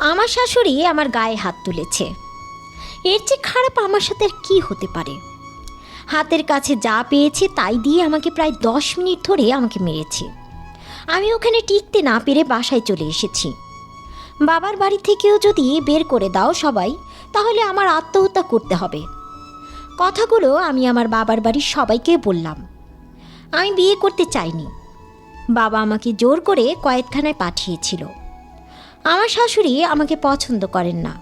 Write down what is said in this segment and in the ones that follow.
আমার শাশুড়ি আমার গায়ে হাত তুলেছে। এর চেয়ে খারাপ আমার সাথে আর কী হতে পারে? হাতের কাছে যা পেয়েছে তাই দিয়ে আমাকে প্রায় দশ মিনিট ধরে আমাকে মেরেছে। আমি ওখানে টিকতে না পেরে বাসায় চলে এসেছি। বাবার বাড়ি থেকেও যদি বের করে দাও সবাই, তাহলে আমার আত্মহত্যা করতে হবে। কথাগুলো আমি আমার বাবার বাড়ির সবাইকে বললাম। আমি বিয়ে করতে চাইনি। বাবা আমাকে জোর করে কয়েকখানায় পাঠিয়েছিল। আমার শাশুড়ি আমাকে পছন্দ করেন না।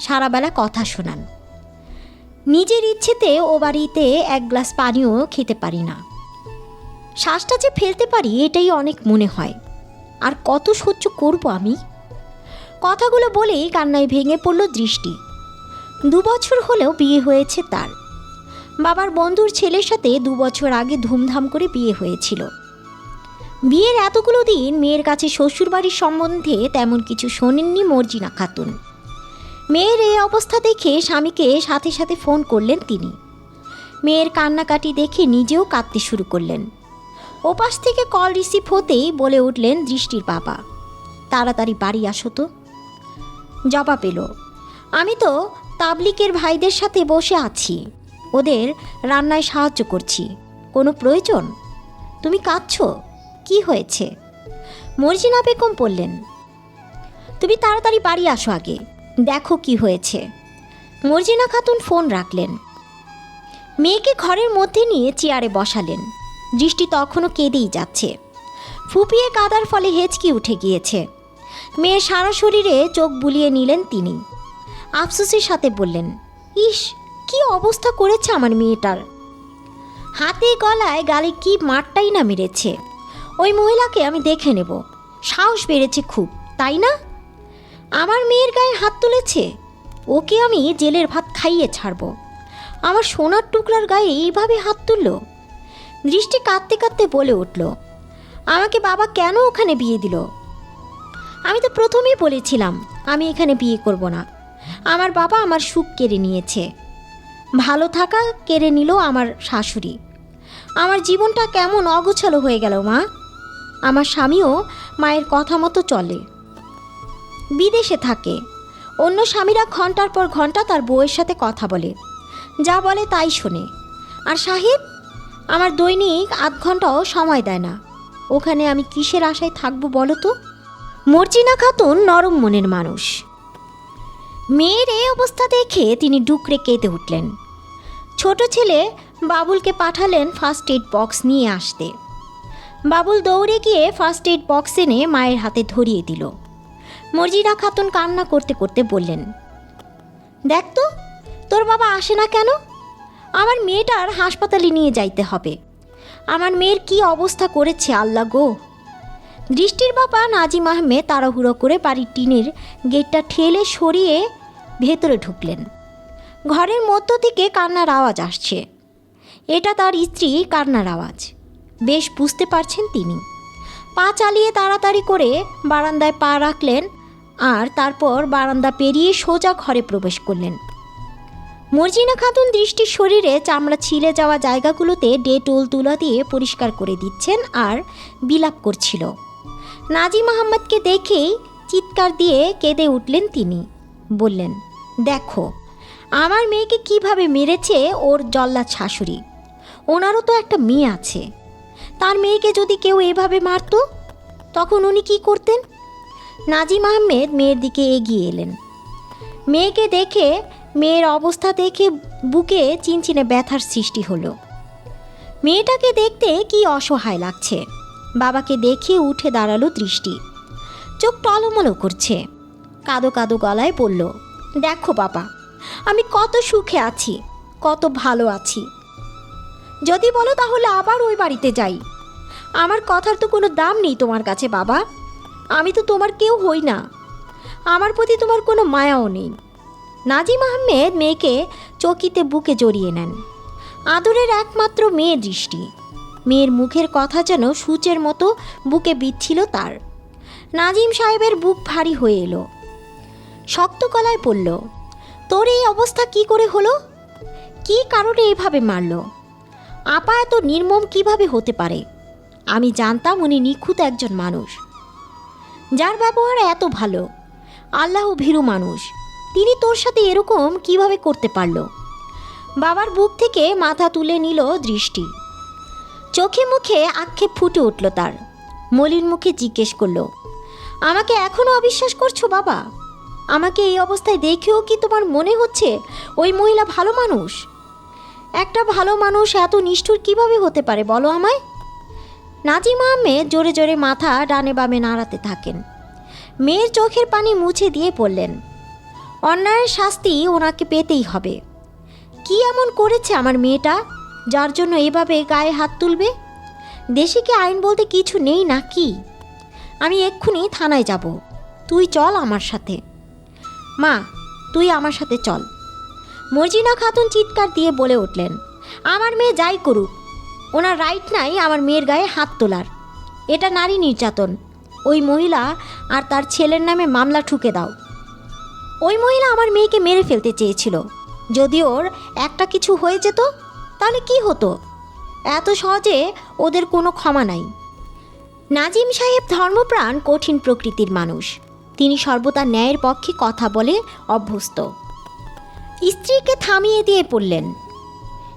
সারাবেলা কথা শোনান। নিজের ইচ্ছেতে ও বাড়িতে এক গ্লাস পানিও খেতে পারি না। শ্বাসটা যে ফেলতে পারি, এটাই অনেক মনে হয়। আর কত সহ্য করব আমি? কথাগুলো বলেই কান্নায় ভেঙে পড়ল দৃষ্টি। দু বছর হলেও বিয়ে হয়েছে তার। বাবার বন্ধুর ছেলের সাথে দু বছর আগে ধুমধাম করে বিয়ে হয়েছিল। বিয়ের এতগুলো দিন মেয়ের কাছে শ্বশুরবাড়ির সম্বন্ধে তেমন কিছু শোনেননি মর্জিনা খাতুন। মেয়ের এই অবস্থা দেখে স্বামীকে সাথে সাথে ফোন করলেন তিনি। মেয়ের কান্নাকাটি দেখে নিজেও কাঁদতে শুরু করলেন। ওপাশ থেকে কল রিসিভ হতেই বলে উঠলেন দৃষ্টির বাবা। তাড়াতাড়ি বাড়ি আসো তো। জবাব এলো, আমি তো তাবলিকের ভাইদের সাথে বসে আছি। ওদের রান্নায় সাহায্য করছি। কোনো প্রয়োজন? তুমি কাঁদছো? কি হয়েছে? মর্জিনা বেগম বললেন, তুমি তাড়াতাড়ি বাড়ি আসো আগে, দেখো কি হয়েছে। মর্জিনা খাতুন ফোন রাখলেন। মেয়েকে ঘরের মধ্যে নিয়ে চেয়ারে বসালেন। দৃষ্টি তখনও কেঁদেই যাচ্ছে। ফুপিয়ে কাদার ফলে হেঁচকি উঠে গিয়েছে। মেয়ের সারা শরীরে চোখ বুলিয়ে নিলেন তিনি। আফসোসের সাথে বললেন, ইস, কি অবস্থা করেছে আমার মেয়েটার? হাতে গলায় গালে কি মারটাই না মেরেছে। ওই মহিলাকে আমি দেখে নেব। সাহস বেড়েছে খুব, তাই না? আমার মেয়ের গায়ে হাত তুলেছে, ওকে আমি জেলের ভাত খাইয়ে ছাড়ব। আমার সোনার টুকরার গায়ে এইভাবে হাত তুলল? দৃষ্টি কাঁদতে কাঁদতে বলে উঠল, আমাকে বাবা কেন ওখানে বিয়ে দিল? আমি তো প্রথমেই বলেছিলাম, আমি এখানে বিয়ে করব না। আমার বাবা আমার সুখ কেড়ে নিয়েছে। ভালো থাকা কেড়ে নিল আমার শাশুড়ি। আমার জীবনটা কেমন অগোছালো হয়ে গেল, মা। আমার স্বামীও মায়ের কথা মতো চলে। বিদেশে থাকে। অন্য স্বামীরা ঘণ্টার পর ঘণ্টা তার বউয়ের সাথে কথা বলে। যা বলে তাই শোনে। আর সাহেব, আমার দৈনিক আধ ঘন্টাও সময় দেয় না। ওখানে আমি কিসের আশায় থাকব বলো তো? মর্জিনা খাতুন নরম মনের মানুষ। মেয়ের এই অবস্থা দেখে তিনি ডুকরে কেঁদে উঠলেন। ছোট ছেলে বাবুলকে পাঠালেন ফার্স্ট এড বক্স নিয়ে আসতে। বাবুল দৌড়ে গিয়ে ফার্স্ট এড বক্স এনে মায়ের হাতে ধরিয়ে দিল। মর্জিনা খাতুন কান্না করতে করতে বললেন, দেখ তো, তোর বাবা আসে না কেন? আমার মেয়েটার হাসপাতালে নিয়ে যাইতে হবে। আমার মেয়ের কি অবস্থা করেছে আল্লাহ গো? দৃষ্টির বাবা নাজিম আহমেদ তাড়াহুড়ো করে বাড়ির টিনের গেটটা ঠেলে সরিয়ে ভেতরে ঢুকলেন। ঘরের মধ্য থেকে কান্নার আওয়াজ আসছে। এটা তার স্ত্রী কান্নার আওয়াজ। বেশ বুঝতে পারছেন তিনি। পা চালিয়ে তাড়াতাড়ি করে বারান্দায় পা রাখলেন আর তারপর বারান্দা পেরিয়ে সোজা ঘরে প্রবেশ করলেন। মর্জিনা খাতুন দৃষ্টির শরীরে চামড়া ছিলে যাওয়া জায়গাগুলোতে ডেটোল তুলা দিয়ে পরিষ্কার করে দিচ্ছেন আর বিলাপ করছিল। নাজিম আহম্মদকে দেখেই চিৎকার দিয়ে কেঁদে উঠলেন তিনি। বললেন, দেখো, আমার মেয়েকে কীভাবে মেরেছে ওর জল্লাদ শাশুড়ি। ওনারও তো একটা মেয়ে আছে। তার মেয়েকে যদি কেউ এভাবে মারতো, তখন উনি কি করতেন? নাজিম আহমেদ মেয়ের দিকে এগিয়ে এলেন। মেয়েকে দেখে, মেয়ের অবস্থা দেখে বুকে চিনচিনে ব্যথার সৃষ্টি হলো। মেয়েটাকে দেখতে কি অসহায় লাগছে। বাবাকে দেখে উঠে দাঁড়াল দৃষ্টি। চোখ টলমলো করছে। কাদো কাদো গলায় বলল, দেখো বাবা, আমি কত সুখে আছি, কত ভালো আছি। যদি বলো তাহলে আবার ওই বাড়িতে যাই। আমার কথার তো কোনো দাম নেই তোমার কাছে, বাবা। আমি তো তোমার কেউ হই না। আমার প্রতি তোমার কোনো মায়াও নেই। নাজিম আহমেদ মেয়েকে চকিতে বুকে জড়িয়ে নেন। আদরের একমাত্র মেয়ে দৃষ্টি। মেয়ের মুখের কথা যেন সূচের মতো বুকে বিচ্ছিল তার। নাজিম সাহেবের বুক ভারী হয়ে এলো। শক্ত গলায় পড়ল তোর এই অবস্থা কি করে হলো? কী কারণে এভাবে মারলো? আপা এত নির্মম কীভাবে হতে পারে? আমি জানতাম উনি নিখুঁত একজন মানুষ। যার ব্যবহার এত ভালো। আল্লাহ ভীরু মানুষ। তিনি তোর সাথে এরকম কীভাবে করতে পারল? বাবার বুক থেকে মাথা তুলে নিল দৃষ্টি। চোখে মুখে আক্ষেপ ফুটে উঠল তার। মলির মুখে জিজ্ঞেস করল, আমাকে এখনও অবিশ্বাস করছ বাবা? আমাকে এই অবস্থায় দেখেও কি তোমার মনে হচ্ছে ওই মহিলা ভালো মানুষ? একটা ভালো মানুষ এত নিষ্ঠুর কীভাবে হতে পারে, বলো আমায়? নাজিমা আহমেদ জোরে জোরে মাথা ডানে বামে নাড়াতে থাকেন। মেয়ের চোখের পানি মুছে দিয়ে বললেন, অন্যায়ের শাস্তি ওনাকে পেতেই হবে। কি এমন করেছে আমার মেয়েটা, যার জন্য এভাবে গায়ে হাত তুলবে? দেশে কি আইন বলতে কিছু নেই না নাকি? আমি এক্ষুনি থানায় যাব। তুই চল আমার সাথে। মা, তুই আমার সাথে চল। মর্জিনা খাতুন চিৎকার দিয়ে বলে উঠলেন, আমার মেয়ে যাই করুক। ওনার রাইট নাই আমার মেয়ের গায়ে হাত তোলার। এটা নারী নির্যাতন। ওই মহিলা আর তার ছেলের নামে মামলা ঠুকে দাও। ওই মহিলা আমার মেয়েকে মেরে ফেলতে চেয়েছিল। যদি ওর একটা কিছু হয়ে যেত, তাহলে কি হতো? এত সহজে ওদের কোনো ক্ষমা নাই। নাজিম সাহেব ধর্মপ্রাণ কঠিন প্রকৃতির মানুষ। তিনি সর্বদা ন্যায়ের পক্ষে কথা বলে অভ্যস্ত। স্ত্রীকে থামিয়ে দিয়ে পড়লেন।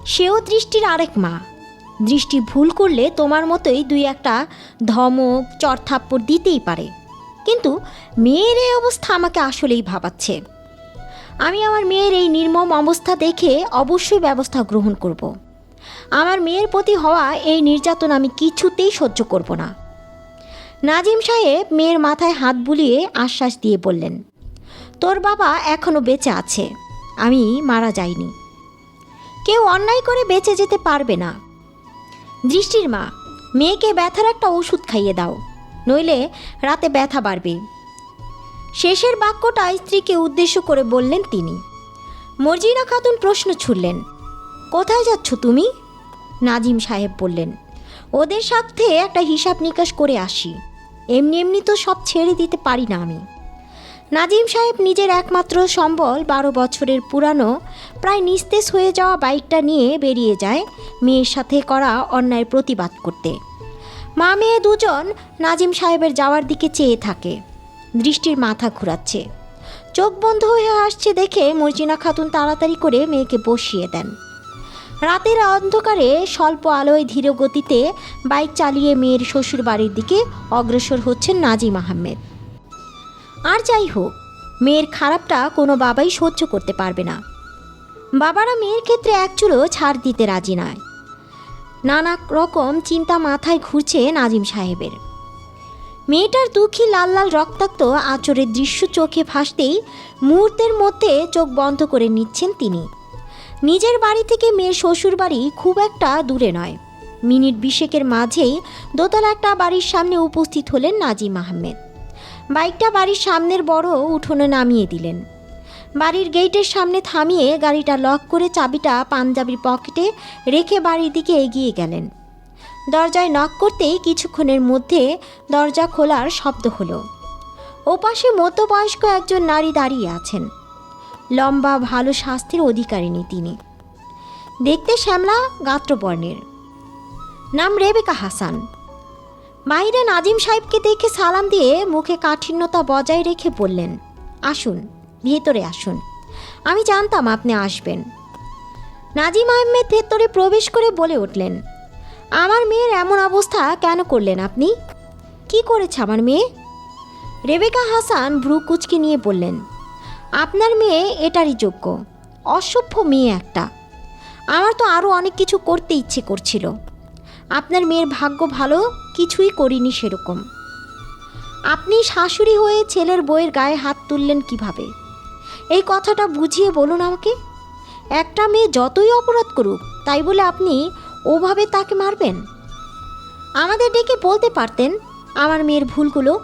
সেও দৃষ্টির আরেক মা। দৃষ্টি ভুল করলে তোমার মতোই দুই একটা ধমক, চরথাপ্পড় দিতেই পারে। কিন্তু মেয়ের এই অবস্থা আমাকে আসলেই ভাবাচ্ছে। আমি আমার মেয়ের এই নির্মম অবস্থা দেখে অবশ্যই ব্যবস্থা গ্রহণ করব। আমার মেয়ের প্রতি হওয়া এই নির্যাতন আমি কিছুতেই সহ্য করব না। নাজিম সাহেব মেয়ের মাথায় হাত বুলিয়ে আশ্বাস দিয়ে বললেন, তোর বাবা এখনও বেঁচে আছে। আমি মারা যাইনি। কেউ অন্যায় করে বেঁচে যেতে পারবে না। দৃষ্টির মা, মেয়েকে ব্যথার একটা ওষুধ খাইয়ে দাও, নইলে রাতে ব্যথা বাড়বে। শেষের বাক্যটা স্ত্রীকে উদ্দেশ্য করে বললেন তিনি। মর্জিনা খাতুন প্রশ্ন ছুড়লেন, কোথায় যাচ্ছ তুমি? নাজিম সাহেব বললেন, ওদের সাথে একটা হিসাব নিকাশ করে আসি। এমনি এমনি তো সব ছেড়ে দিতে পারি না আমি। নাজিম সাহেব নিজের একমাত্র সম্বল বারো বছরের পুরানো, প্রায় নিস্তেজ হয়ে যাওয়া বাইকটা নিয়ে বেরিয়ে যায় মেয়ের সাথে করা অন্যায় প্রতিবাদ করতে। মা মেয়ে দুজন নাজিম সাহেবের যাওয়ার দিকে চেয়ে থাকে, দৃষ্টির মাথা ঘুরাচ্ছে। চোখ বন্ধ হয়ে আসছে দেখে মর্জিনা খাতুন তাড়াতাড়ি করে মেয়েকে বসিয়ে দেন। রাতের অন্ধকারে স্বল্প আলোয় ধীর গতিতে বাইক চালিয়ে মেয়ের শ্বশুর বাড়ির দিকে অগ্রসর হচ্ছেন নাজিম আহমেদ। আর যাই হোক, মেয়ের খারাপটা কোনো বাবাই সহ্য করতে পারবে না। বাবারা মেয়ের ক্ষেত্রে এক চুলো ছাড় দিতে রাজি নয়। নানা রকম চিন্তা মাথায় ঘুরছে নাজিম সাহেবের। মেয়েটার দুঃখী লাল লাল রক্তাক্ত আচরের দৃশ্য চোখে ভাসতেই মুহূর্তের মধ্যে চোখ বন্ধ করে নিচ্ছেন তিনি। নিজের বাড়ি থেকে মেয়ের শ্বশুর বাড়ি খুব একটা দূরে নয়। মিনিট বিশেকের মাঝেই দোতলা একটা বাড়ির সামনে উপস্থিত হলেন নাজিম আহমেদ। বাইকটা বাড়ির সামনের বড় উঠোনে নামিয়ে দিলেন। বাড়ির গেটের সামনে থামিয়ে গাড়িটা লক করে চাবিটা পাঞ্জাবির পকেটে রেখে বাড়ির দিকে এগিয়ে গেলেন। দরজায় নক করতেই কিছুক্ষণের মধ্যে দরজা খোলার শব্দ হলো। ওপাশে মধ্যবয়স্ক একজন নারী দাঁড়িয়ে আছেন। লম্বা, ভালো স্বাস্থ্যের অধিকারিণী তিনি। দেখতে শ্যামলা, গাত্রবর্ণের। নাম রেবেকা হাসান। বাইরে নাজিম সাহেবকে দেখে সালাম দিয়ে মুখে কাঠিন্যতা বজায় রেখে বললেন, আসুন, ভেতরে আসুন। আমি জানতাম আপনি আসবেন। নাজিম আহমেদ ভেতরে প্রবেশ করে বলে উঠলেন, আমার মেয়ের এমন অবস্থা কেন করলেন আপনি? কি করেছে আমার মেয়ে? রেবেকা হাসান ভ্রু কুচকে নিয়ে বললেন, আপনার মেয়ে এটারই যোগ্য, অসভ্য মেয়ে একটা। আমার তো আরও অনেক কিছু করতে ইচ্ছে করছিল। আপনার মেয়ের ভাগ্য ভালো, কিছুই করিনি সেরকম। আপনি শাশুড়ি হয়ে ছেলের বইয়ের গায়ে হাত তুললেন কীভাবে? এই কথাটা বুঝিয়ে বলুন আমাকে। একটা মেয়ে যতই অপরাধ করুক, তাই বলে আপনি ওভাবে তাকে মারবেন? আমাদের ডেকে বলতে পারতেন, আমার মেয়ের ভুলগুলো।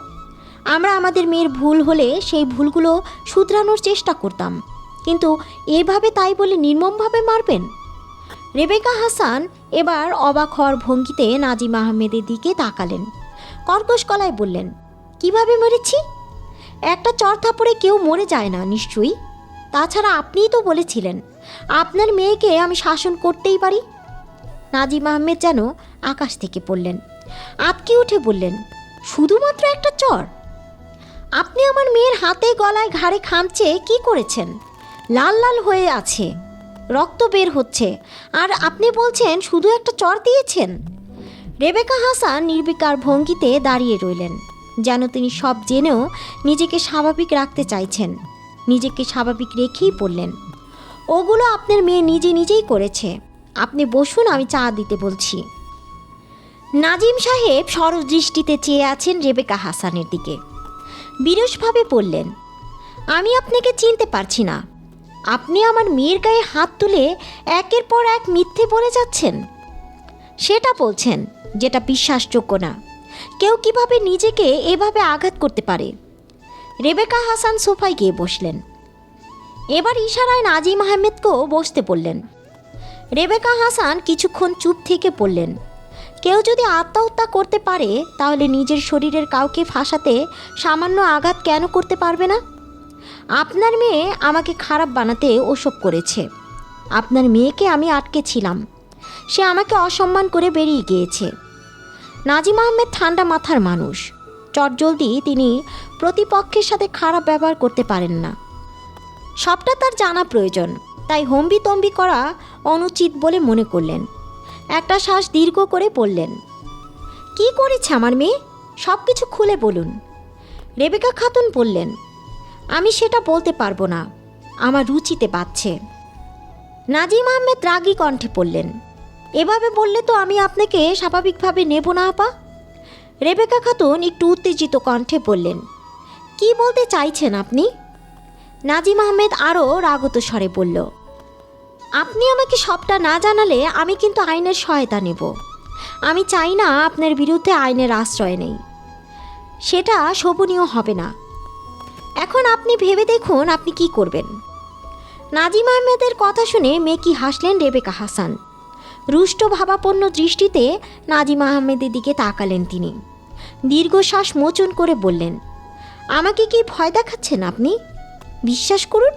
আমরা আমাদের মেয়ের ভুল হলে সেই ভুলগুলো শুধরানোর চেষ্টা করতাম। কিন্তু এভাবে তাই বলে নির্মমভাবে মারবেন? রেবেকা হাসান এবার অবাক হওয়ার ভঙ্গিতে নাজিম আহমেদের দিকে তাকালেন। কর্কশ গলায় বললেন, কীভাবে মরেছি? একটা চর থাপড়ে কেউ মরে যায় না, নিশ্চয়ই? তাছাড়া আপনিই তো বলেছিলেন, আপনার মেয়েকে আমি শাসন করতেই পারি? নাজিম আহমেদ যেন আকাশ থেকে পড়লেন, আতকে উঠে বললেন, শুধুমাত্র একটা চর? আপনি আমার মেয়ের হাতে গলায় ঘাড়ে খামচে কি করেছেন? লাল লাল হয়ে আছে। রক্ত বের হচ্ছে। আর আপনি বলছেন শুধু একটা চর দিয়েছেন? রেবেকা হাসান নির্বিকার ভঙ্গিতে দাঁড়িয়ে রইলেন, যেন তিনি সব জেনেও নিজেকে স্বাভাবিক রাখতে চাইছেন। নিজেকে স্বাভাবিক রেখেই পড়লেন ওগুলো আপনার মেয়ে নিজে নিজেই করেছে। আপনি বসুন, আমি চা দিতে বলছি। নাজিম সাহেব সরদৃষ্টিতে চেয়ে আছেন রেবেকা হাসানের দিকে। বিরসভাবে বললেন, আমি আপনাকে চিনতে পারছি না। আপনি আমার মেয়ের গায়ে হাত তুলে একের পর এক মিথ্যে বলে যাচ্ছেন? সেটা বলছেন, যেটা বিশ্বাসযোগ্য না। কেউ কীভাবে নিজেকে এভাবে আঘাত করতে পারে? রেবেকা হাসান সোফায় গিয়ে বসলেন। এবার ইশারায় নাজিম আহমেদকেও বসতে বললেন। রেবেকা হাসান কিছুক্ষণ চুপ থেকে পড়লেন কেউ যদি আত্মহত্যা করতে পারে, তাহলে নিজের শরীরের কাউকে ফাঁসাতে সামান্য আঘাত কেন করতে পারবে না? আপনার মেয়ে আমাকে খারাপ বানাতে ওসব করেছে। আপনার মেয়েকে আমি আটকে ছিলাম। সে আমাকে অসম্মান করে বেরিয়ে গিয়েছে। নাজিম আহমেদ ঠান্ডা মাথার মানুষ। চটজলদি তিনি প্রতিপক্ষের সাথে খারাপ ব্যবহার করতে পারেন না। সবটা তার জানা প্রয়োজন, তাই হম্বি তম্বি করা অনুচিত বলে মনে করলেন। একটা শ্বাস দীর্ঘ করে বললেন, কি করেছে আমার মেয়ে? সব কিছু খুলে বলুন। রেবেকা খাতুন বললেন আমি সেটা বলতে পারব না। আমার রুচিতে পাচ্ছে নাজিম আহমেদ রাগী কণ্ঠে পড়লেন এভাবে বললে তো আমি আপনাকে স্বাভাবিকভাবে নেব না, আপা? রেবেকা খাতুন একটু উত্তেজিত কণ্ঠে বললেন, কি বলতে চাইছেন আপনি? নাজিম আহমেদ আরও রাগত স্বরে বলল, আপনি আমাকে সবটা না জানালে আমি কিন্তু আইনের সহায়তা নেব। আমি চাই না আপনার বিরুদ্ধে আইনের আশ্রয় নেই। সেটা শোভনীয় হবে না। এখন আপনি ভেবে দেখুন আপনি কি করবেন। নাজিম আহমেদের কথা শুনে মেকি হাসলেন রেবেকা হাসান। রুষ্ট ভাবাপন্ন দৃষ্টিতে নাজিম আহমেদের দিকে তাকালেন তিনি। দীর্ঘশ্বাস মোচন করে বললেন, আমাকে কি ভয় দেখাচ্ছেন আপনি? বিশ্বাস করুন,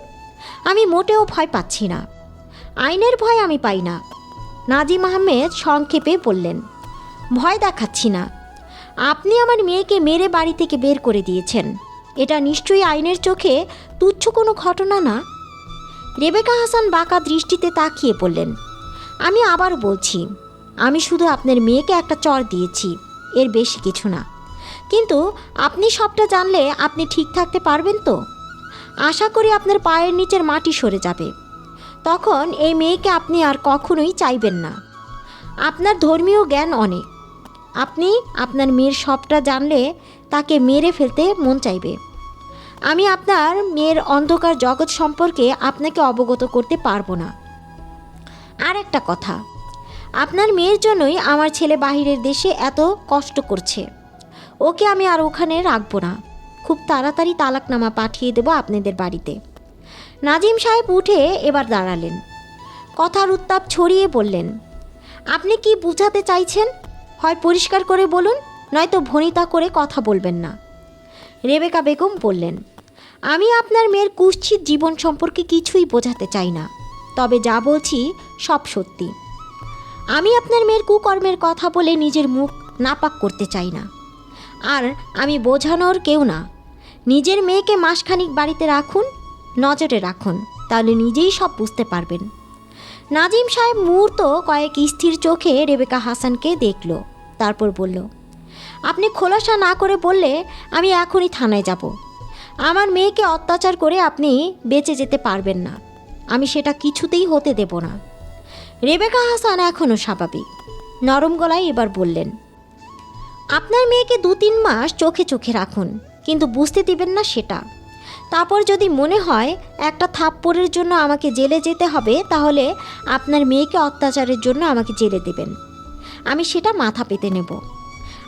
আমি মোটেও ভয় পাচ্ছি না। আইনের ভয় আমি পাই না। নাজিম আহমেদ সংক্ষেপে বললেন, ভয় দেখাচ্ছি না। আপনি আমার মেয়েকে মেরে বাড়ি থেকে বের করে দিয়েছেন। এটা নিশ্চয়ই আইনের চোখে তুচ্ছ কোনো ঘটনা না? রেবেকা হাসান বাঁকা দৃষ্টিতে তাকিয়ে বললেন আমি আবার বলছি, আমি শুধু আপনার মেয়েকে একটা চর দিয়েছি, এর বেশি কিছু না। কিন্তু আপনি সবটা জানলে আপনি ঠিক থাকতে পারবেন তো? আশা করি আপনার পায়ের নিচের মাটি সরে যাবে। তখন এই মেয়েকে আপনি আর কখনোই চাইবেন না। আপনার ধর্মীয় জ্ঞান অনেক। আপনি আপনার মেয়ের সবটা জানলে তাকে মেরে ফেলতে মন চাইবে। আমি আপনার মেয়ের অন্ধকার জগৎ সম্পর্কে আপনাকে অবগত করতে পারব না। আর একটা কথা, আপনার মেয়ের জন্যই আমার ছেলে বাহিরের দেশে এত কষ্ট করছে। ওকে আমি আর ওখানে রাখব না। খুব তাড়াতাড়ি তালাকনামা পাঠিয়ে দেবো আপনাদের বাড়িতে। নাজিম সাহেব উঠে এবার দাঁড়ালেন। কথার উত্তাপ ছড়িয়ে বললেন, আপনি কি বুঝাতে চাইছেন? হয় পরিষ্কার করে বলুন, নয়তো ভনিতা করে কথা বলবেন না। রেবেকা বেগম বললেন, আমি আপনার মেয়ের কুৎসিত জীবন সম্পর্কে কিছুই বোঝাতে চাই না, তবে যা বলছি সব সত্যি। আমি আপনার মেয়ের কুকর্মের কথা বলে নিজের মুখ নাপাক করতে চাই না। আর আমি বোঝানোর কেউ না। নিজের মেয়েকে মাসখানিক বাড়িতে রাখুন, নজরে রাখুন, তাহলে নিজেই সব বুঝতে পারবেন। নাজিম সাহেব মুহূর্ত কয়েক স্থির চোখে রেবেকা হাসানকে দেখল, তারপর বলল আপনি খোলাসা না করে বললে আমি এখনই থানায় যাব। আমার মেয়েকে অত্যাচার করে আপনি বেঁচে যেতে পারবেন না। আমি সেটা কিছুতেই হতে দেব না। রেবেকা হাসান এখনও স্বাভাবিক। নরম গলায় এবার বললেন, আপনার মেয়েকে দু তিন মাস চোখে চোখে রাখুন, কিন্তু বুঝতে দিবেন না সেটা। তারপর যদি মনে হয় একটা থাপ্পড়ের জন্য আমাকে জেলে যেতে হবে, তাহলে আপনার মেয়েকে অত্যাচারের জন্য আমাকে জেলে দেবেন। আমি সেটা মাথা পেতে নেব।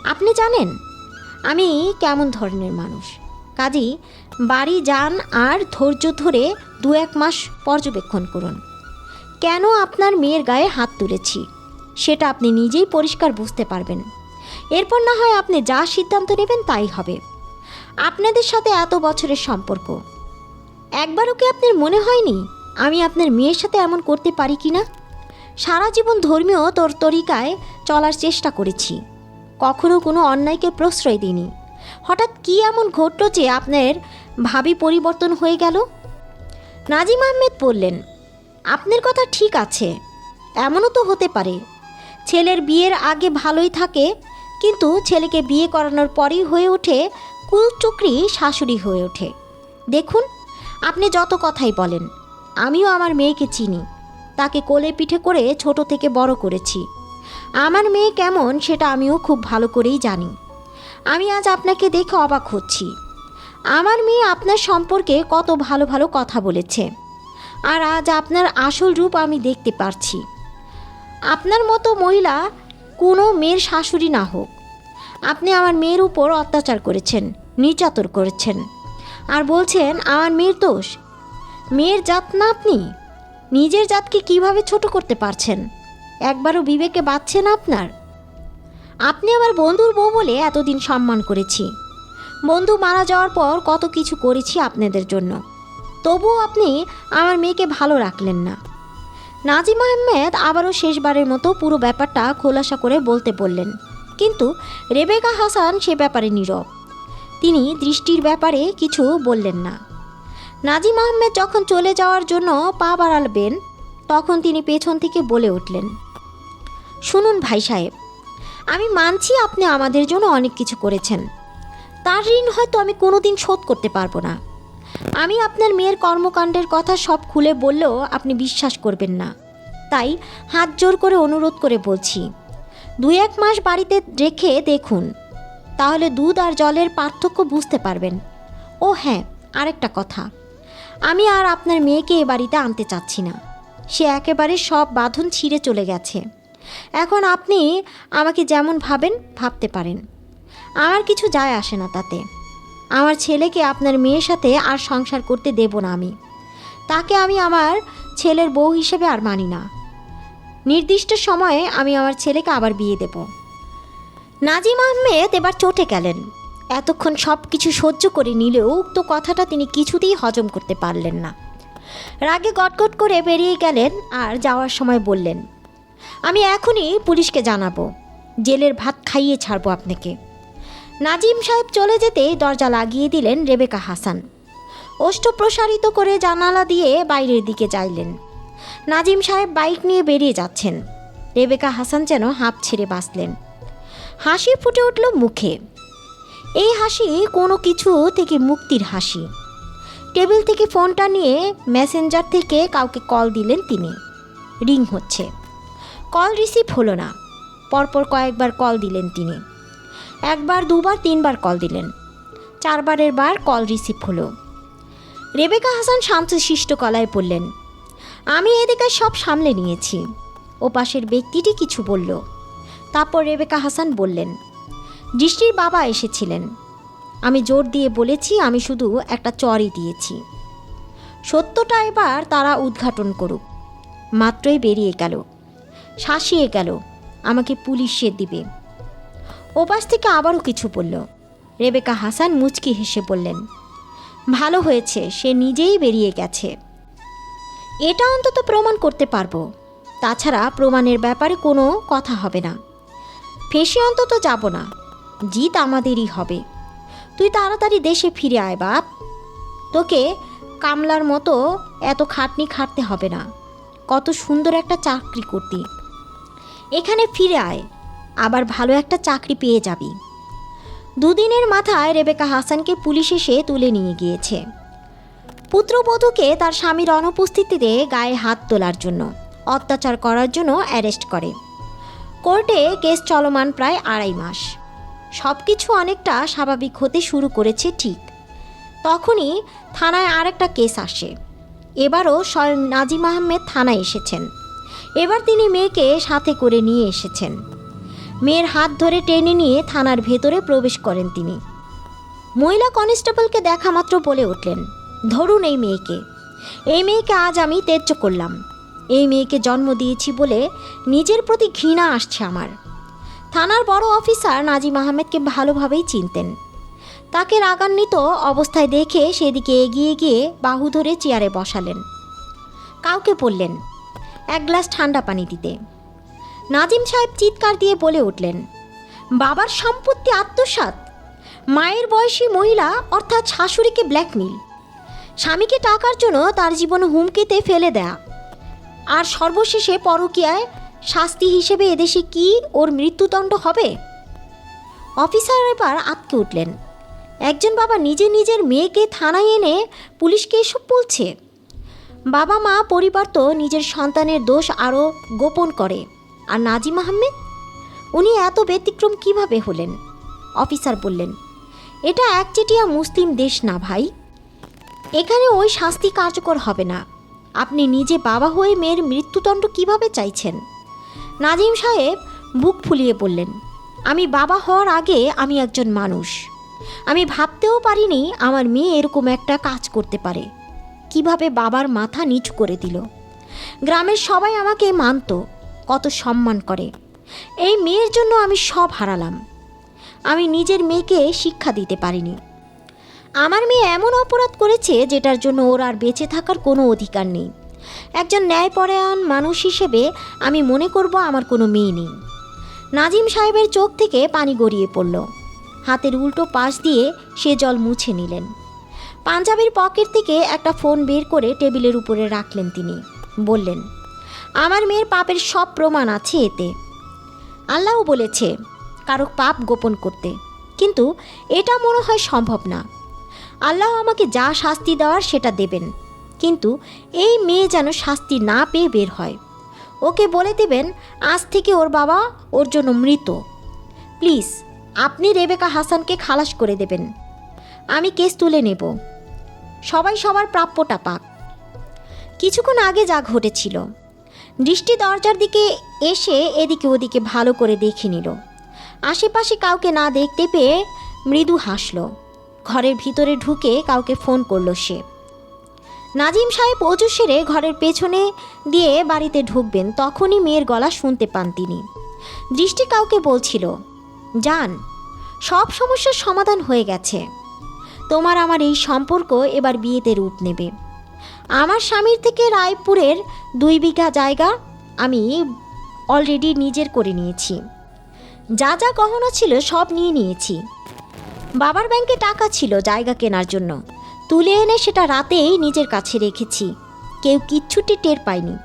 আপনি জানেন? আমি কেমন ধরনের মানুষ? কাজী, বাড়ি যান আর ধৈর্য ধরে দু এক মাস পর্যবেক্ষণ করুন। কেন আপনার মেয়ের গায়ে হাত তুলেছি? সেটা আপনি নিজেই পরিষ্কার বুঝতে পারবেন। এরপর না হয় আপনি যা সিদ্ধান্ত নেবেন তাই হবে। আপনাদের সাথে এত বছরের সম্পর্ক। একবারও কি আপনার মনে হয়নি আমি আপনার মেয়ের সাথে এমন করতে পারি কি না সারা জীবন ধর্মীয় তোর তরিকায় চলার চেষ্টা করেছি। কখনো কোনো অন্যায়কে প্রশ্রয় দিইনি। হঠাৎ কি এমন ঘটল যে আপনার ভাবি পরিবর্তন হয়ে গেল? নাজিম আহমেদ বললেন, আপনার কথা ঠিক আছে, এমনও তো হতে পারে। ছেলের বিয়ের আগে ভালোই থাকে, কিন্তু ছেলেকে বিয়ে করানোর পরেই হয়ে ওঠে, কুলচক্রি শাশুড়ি হয়ে ওঠে। দেখুন, আপনি যত কথাই বলেন, আমিও আমার মেয়েকে চিনি। তাকে কোলে পিঠে করে ছোট থেকে বড় করেছি। আমার মেয়ে কেমন সেটা আমিও খুব ভালো করেই জানি। আমি আজ আপনাকে দেখে অবাক হচ্ছি। আমার মেয়ে আপনার সম্পর্কে কত ভালো ভালো কথা বলেছে। আর আজ আপনার আসল রূপ আমি দেখতে পারছি। আপনার মতো মহিলা কোনো মেয়ের শাশুড়ি না হোক। আপনি আমার মেয়ের উপর অত্যাচার করেছেন, নির্যাতন করেছেন। আর বলছেন, আমার মেয়ের দোষ? মেয়ের জাত না আপনি? নিজের জাতকে কীভাবে ছোট করতে পারছেন? একবারও বিবেকে বাঁচছে না আপনার? আপনি আমার বন্ধুর বউ বলে এতদিন সম্মান করেছি। বন্ধু মারা যাওয়ার পর কত কিছু করেছি আপনাদের জন্য। তবুও আপনি আমার মেয়েকে ভালো রাখলেন না। নাজিম আহমেদ আবারও শেষবারের মতো পুরো ব্যাপারটা খোলাসা করে বলতে বললেন। কিন্তু রেবেকা হাসান সে ব্যাপারে নীরব। তিনি দৃষ্টির ব্যাপারে কিছু বললেন না। নাজিম আহমেদ যখন চলে যাওয়ার জন্য পা বাড়ালবেন তখন তিনি পেছন থেকে বলে উঠলেন শুনুন ভাই সাহেব, আমি মানছি আপনি আমাদের জন্য অনেক কিছু করেছেন। তার ঋণ হয়তো আমি কোনো দিন শোধ করতে পারব না। আমি আপনার মেয়ের কর্মকাণ্ডের কথা সব খুলে বললেও আপনি বিশ্বাস করবেন না। তাই হাত জোর করে অনুরোধ করে বলছি দু এক মাস বাড়িতে রেখে দেখুন, তাহলে দুধ আর জলের পার্থক্য বুঝতে পারবেন। ও হ্যাঁ আরেকটা কথা, আমি আর আপনার মেয়েকে এ বাড়িতে আনতে চাচ্ছি না। সে একেবারে সব বাঁধন ছিঁড়ে চলে গেছে। এখন আপনি আমাকে যেমন ভাবেন, ভাবতে পারেন। আমার কিছু যায় আসে না তাতে। আমার ছেলেকে আপনার মেয়ের সাথে আর সংসার করতে দেব না আমি। তাকে আমি আমার ছেলের বউ হিসেবে আর মানি না। নির্দিষ্ট সময়ে আমি আমার ছেলেকে আবার বিয়ে দেব। নাজিম আহমেদ এবার চটে গেলেন। এতক্ষণ সব কিছু সহ্য করে নিলেও উক্ত কথাটা তিনি কিছুতেই হজম করতে পারলেন না। রাগে গটগট করে বেরিয়ে গেলেন আর যাওয়ার সময় বললেন আমি এখনই পুলিশকে জানাব। জেলের ভাত খাইয়ে ছাড়বো আপনাকে। নাজিম সাহেব চলে যেতেই দরজা লাগিয়ে দিলেন রেবেকা হাসান। ওষ্ঠ প্রসারিত করে জানালা দিয়ে বাইরের দিকে চাইলেন নাজিম সাহেব বাইক নিয়ে বেরিয়ে যাচ্ছেন। রেবেকা হাসান যেন হাঁপ ছেড়ে বাঁচলেন। হাসি ফুটে উঠল মুখে। এই হাসি কোনো কিছু থেকে মুক্তির হাসি। টেবিল থেকে ফোনটা নিয়ে মেসেঞ্জার থেকে কাউকে কল দিলেন তিনি। রিং হচ্ছে। কল রিসিভ হলো না। পরপর কয়েকবার কল দিলেন তিনি। একবার, দুবার, তিনবার কল দিলেন। চারবারের বার কল রিসিভ হলো। রেবেকা হাসান শান্তশিষ্ট কলায় পড়লেন আমি এদিকে সব সামলে নিয়েছি। ও পাশের ব্যক্তিটি কিছু বলল। তারপর রেবেকা হাসান বললেন, দৃষ্টির বাবা এসেছিলেন। আমি জোর দিয়ে বলেছি, আমি শুধু একটা চরই দিয়েছি। সত্যটা এবার তারা উদ্ঘাটন করুক। মাত্রই বেরিয়ে গেল। শাসিয়ে গেল। আমাকে পুলিশে দিবে। ওপাশ থেকে আবারও কিছু বলল। রেবেকা হাসান মুচকি হেসে বললেন, ভালো হয়েছে, সে নিজেই বেরিয়ে গেছে। এটা অন্তত প্রমাণ করতে পারব। তাছাড়া প্রমাণের ব্যাপারে কোনো কথা হবে না। ফেসে অন্তত যাব না। জিত আমাদেরই হবে। তুই তাড়াতাড়ি দেশে ফিরে আয়, বাপ। তোকে কামলার মতো এত খাটনি খাটতে হবে না। কত সুন্দর একটা চাকরি করতি। এখানে ফিরে আয়, আবার ভালো একটা চাকরি পেয়ে যাবি। দুদিনের মাথায় রেবেকা হাসানকে পুলিশ এসে তুলে নিয়ে গিয়েছে। পুত্রবধূকে তার স্বামীর অনুপস্থিতিতে গায়ে হাত তোলার জন্য, অত্যাচার করার জন্য অ্যারেস্ট করে। কোর্টে কেস চলমান প্রায় আড়াই মাস। সব কিছু অনেকটা স্বাভাবিক হতে শুরু করেছে ঠিক। তখনই থানায় আরেকটা কেস আসে। এবারও স্বয়ং নাজিম আহমেদ থানায় এসেছেন। এবার তিনি মেয়েকে সাথে করে নিয়ে এসেছেন। মেয়ের হাত ধরে টেনে নিয়ে থানার ভেতরে প্রবেশ করেন তিনি। মহিলা কনস্টেবলকে দেখা মাত্র বলে উঠলেন, ধরুন এই মেয়েকে। এই মেয়েকে আজ আমি তেজ্য করলাম। এই মেয়েকে জন্ম দিয়েছি বলে নিজের প্রতি ঘৃণা আসছে আমার। থানার বড় অফিসার নাজিম আহমেদকে ভালোভাবেই চিনতেন। তাকে রাগান্বিত অবস্থায় দেখে সেদিকে এগিয়ে গিয়ে বাহু ধরে চেয়ারে বসালেন। কাউকে বললেন এক গ্লাস ঠান্ডা পানি দিতে। নাজিম সাহেব চিৎকার দিয়ে বলে উঠলেন, বাবার সম্পত্তি আত্মসাৎ। মায়ের বয়সী মহিলা, অর্থাৎ শাশুড়িকে ব্ল্যাকমেল স্বামীকে টাকার জন্য তার জীবন হুমকিতে ফেলে দেয়া। আর সর্বশেষে পরকীয়ায় শাস্তি হিসেবে এদেশে কি ওর মৃত্যুদণ্ড হবে? অফিসার এবার আটকে উঠলেন, একজন বাবা নিজে নিজের মেয়েকে থানায় এনে পুলিশকে এসব বলছে? বাবা মা পরিবার তো নিজের সন্তানের দোষ আরও গোপন করে। আর নাজিম আহমেদ? উনি এত ব্যতিক্রম কীভাবে হলেন? অফিসার বললেন, এটা একচেটিয়া মুসলিম দেশ না ভাই। এখানে ওই শাস্তি কার্যকর হবে না। আপনি নিজে বাবা হয়ে মেয়ের মৃত্যুদণ্ড কীভাবে চাইছেন? নাজিম সাহেব বুক ফুলিয়ে বললেন, আমি বাবা হওয়ার আগে আমি একজন মানুষ। আমি ভাবতেও পারিনি আমার মেয়ে এরকম একটা কাজ করতে পারে। কীভাবে বাবার মাথা নিচু করে দিল। গ্রামের সবাই আমাকে মানত, কত সম্মান করে। এই মেয়ের জন্য আমি সব হারালাম। আমি নিজের মেয়েকে শিক্ষা দিতে পারিনি। আমার মেয়ে এমন অপরাধ করেছে যেটার জন্য ওর আর বেঁচে থাকার কোনো অধিকার নেই। একজন ন্যায়পরায়ণ মানুষ হিসেবে আমি মনে করব আমার কোনো মেয়ে নেই। নাজিম সাহেবের চোখ থেকে পানি গড়িয়ে পড়ল। হাতের উল্টো পাশ দিয়ে সে জল মুছে নিলেন। পাঞ্জাবির পকেট থেকে একটা ফোন বের করে টেবিলের উপরে রাখলেন তিনি। বললেন, আমার মেয়ের পাপের সব প্রমাণ আছে এতে। আল্লাহও বলেছে, কারও পাপ গোপন করতে। কিন্তু এটা মনে হয় সম্ভব না। আল্লাহ আমাকে যা শাস্তি দেওয়ার সেটা দেবেন। কিন্তু এই মেয়ে যেন শাস্তি না পেয়ে বের হয়। ওকে বলে দেবেন, আজ থেকে ওর বাবা ওর জন্য মৃত। প্লিজ, আপনি রেবেকা হাসানকে খালাস করে দেবেন। আমি কেস তুলে নেব। সবাই সবার প্রাপ্যটা পাক। কিছুক্ষণ আগে যা ঘটেছিল, দৃষ্টি দরজার দিকে এসে এদিকে ওদিকে ভালো করে দেখে নিল। আশেপাশে কাউকে না দেখতে পেয়ে মৃদু হাসল। ঘরের ভিতরে ঢুকে কাউকে ফোন করল সে। নাজিম সাহেব অজু সেরে ঘরের পেছনে দিয়ে বাড়িতে ঢুকবেন, তখনই মেয়ের গলা শুনতে পান তিনি। দৃষ্টি কাউকে বলছিল, যান, সব সমস্যার সমাধান হয়ে গেছে। তোমার আমার এই সম্পর্ক এবার বিয়েতে রূপ নেবে। আমার স্বামীর থেকে রায়পুরের দুই বিঘা জায়গা আমি অলরেডি নিজের করে নিয়েছি। যা যা গহনা ছিল সব নিয়ে নিয়েছি। বাবার ব্যাংকে টাকা ছিল জায়গা কেনার জন্য। তুলে এনে সেটা রাতেই নিজের কাছে রেখেছি। কেউ কিচ্ছুটি টের পায়নি।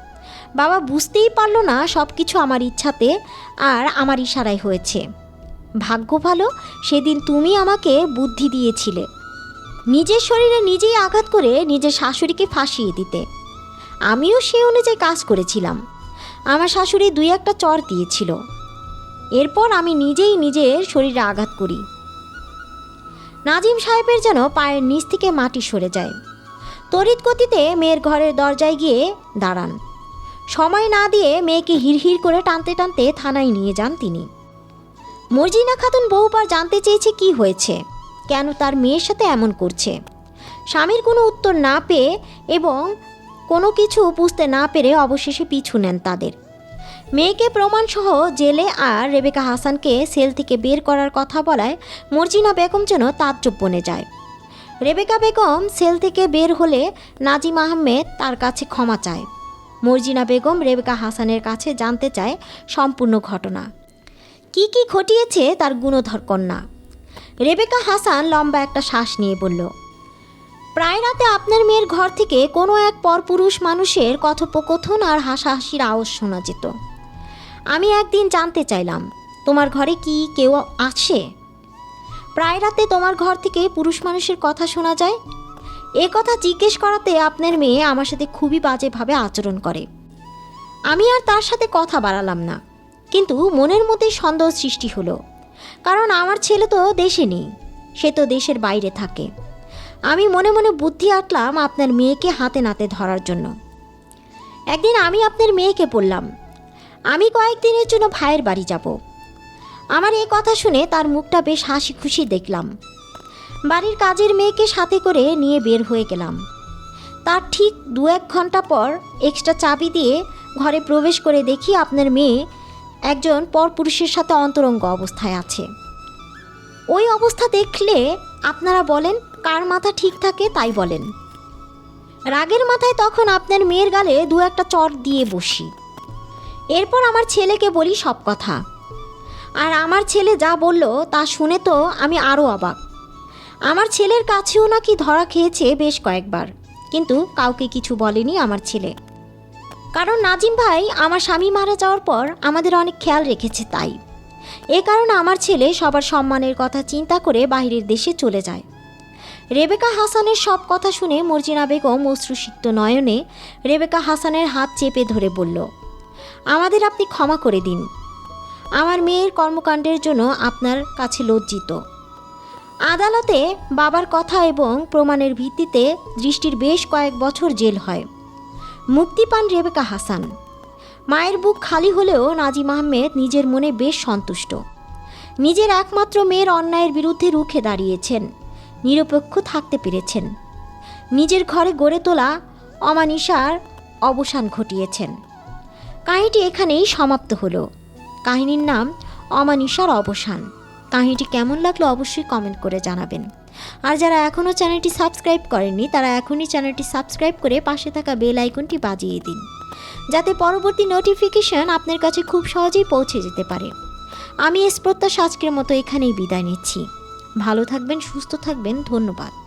বাবা বুঝতেই পারল না সব কিছু আমার ইচ্ছাতে আর আমার ইশারায় হয়েছে। ভাগ্য ভালো, সেদিন তুমি আমাকে বুদ্ধি দিয়েছিলে। নিজের শরীরে নিজেই আঘাত করে নিজের শাশুড়িকে ফাঁসিয়ে দিতে। আমিও সেই অনুযায়ী কাজ করেছিলাম। আমার শাশুড়ি দুই একটা চর দিয়েছিল। এরপর আমি নিজেই নিজের শরীরে আঘাত করি। নাজিম সাহেবের যেন পায়ের নিচ থেকে মাটি সরে যায়। তড়িৎ গতিতে মেয়ের ঘরের দরজায় গিয়ে দাঁড়ান। সময় না দিয়ে মেয়েকে হিড়হিড় করে টানতে টানতে থানায় নিয়ে যান তিনি। মর্জিনা খাতুন বহুবার জানতে চেয়েছে কি হয়েছে। কেন তার মেয়ের সাথে এমন করছে? স্বামীর কোনো উত্তর না পেয়ে এবং কোনো কিছু বুঝতে না পেরে অবশেষে পিছু নেন তাদের। মেয়েকে প্রমাণসহ জেলে আর রেবেকা হাসানকে সেল থেকে বের করার কথা বলায় মর্জিনা বেগম যেন তাজ্জব বনে যায়। রেবেকা বেগম সেল থেকে বের হলে নাজিম আহমেদ তার কাছে ক্ষমা চায়। মর্জিনা বেগম রেবেকা হাসানের কাছে জানতে চায় সম্পূর্ণ ঘটনা। কি কি ঘটিয়েছে তার গুণধর কন্যা? রেবেকা হাসান লম্বা একটা শ্বাস নিয়ে বলল, প্রায় রাতে আপনার মেয়ের ঘর থেকে কোনো এক পরপুরুষ মানুষের কথোপকথন আর হাসাহাসির আওয়াজ শোনা যেত। আমি একদিন জানতে চাইলাম, তোমার ঘরে কি কেউ আছে? প্রায় রাতে তোমার ঘর থেকে পুরুষ মানুষের কথা শোনা যায়। এ কথা জিজ্ঞেস করাতে আপনার মেয়ে আমার সাথে খুবই বাজেভাবে আচরণ করে। আমি আর তার সাথে কথা বাড়ালাম না, কিন্তু মনের মধ্যে সন্দেহ সৃষ্টি হলো। কারণ আমার ছেলে তো দেশে নেই, সে তো দেশের বাইরে থাকে। আমি মনে মনে বুদ্ধি আটলাম আপনার মেয়েকে হাতে নাতে ধরার জন্য। একদিন আমি আপনার মেয়েকে বললাম, আমি কয়েকদিনের জন্য ভাইয়ের বাড়ি যাব। আমার এই কথা শুনে তার মুখটা বেশ হাসি খুশি দেখলাম। বাড়ির কাজের মেয়েকে সাথে করে নিয়ে বের হয়ে গেলাম। তার ঠিক দু এক ঘণ্টা পর এক্সট্রা চাবি দিয়ে ঘরে প্রবেশ করে দেখি আপনার মেয়ে একজন পরপুরুষের সাথে অন্তরঙ্গ অবস্থায় আছে। ওই অবস্থা দেখলে আপনারা বলেন, কার মাথা ঠিক থাকে? তাই বলেন। রাগের মাথায় তখন আপনার মেয়ের গালে দু একটা চর দিয়ে বসি। এরপর আমার ছেলেকে বলি সব কথা। আর আমার ছেলে যা বলল তা শুনে তো আমি আরও অবাক। আমার ছেলের কাছেও নাকি ধরা খেয়েছে বেশ কয়েকবার, কিন্তু কাউকে কিছু বলেনি আমার ছেলে। কারণ নাজিম ভাই আমার স্বামী মারা যাওয়ার পর আমাদের অনেক খেয়াল রেখেছে তাই। এ কারণে আমার ছেলে সবার সম্মানের কথা চিন্তা করে বাইরের দেশে চলে যায়। রেবেকা হাসানের সব কথা শুনে মর্জিনা বেগম অশ্রুসিক্ত নয়নে রেবেকা হাসানের হাত চেপে ধরে বলল, আমাদের আপনি ক্ষমা করে দিন। আমার মেয়ের কর্মকাণ্ডের জন্য আপনার কাছে লজ্জিত। আদালতে বাবার কথা এবং প্রমাণের ভিত্তিতে দৃষ্টির বেশ কয়েক বছর জেল হয়। মুক্তি পান রেবেকা হাসান। মায়ের বুক খালি হলেও নাজিম আহমেদ নিজের মনে বেশ সন্তুষ্ট। নিজের একমাত্র মেয়ের অন্যায়ের বিরুদ্ধে রুখে দাঁড়িয়েছেন, নিরপেক্ষ থাকতে পেরেছেন। নিজের ঘরে গড়ে তোলা অমানিসার অবসান ঘটিয়েছেন। কাহিনীটি এখানেই সমাপ্ত হলো। কাহিনীর নাম অমানিসার অবসান। কাহিনীটি কেমন লাগল অবশ্যই কমেন্ট করে জানাবেন। আর যারা এখনও চ্যানেলটি সাবস্ক্রাইব করেননি, তারা এখনই চ্যানেলটি সাবস্ক্রাইব করে পাশে থাকা বেল আইকনটি বাজিয়ে দিন। যাতে পরবর্তী নোটিফিকেশন আপনার কাছে খুব সহজেই পৌঁছে যেতে পারে। আমি এস প্রত্যাশ আজকের মতো এখানেই বিদায় নিচ্ছি। ভালো থাকবেন, সুস্থ থাকবেন, ধন্যবাদ।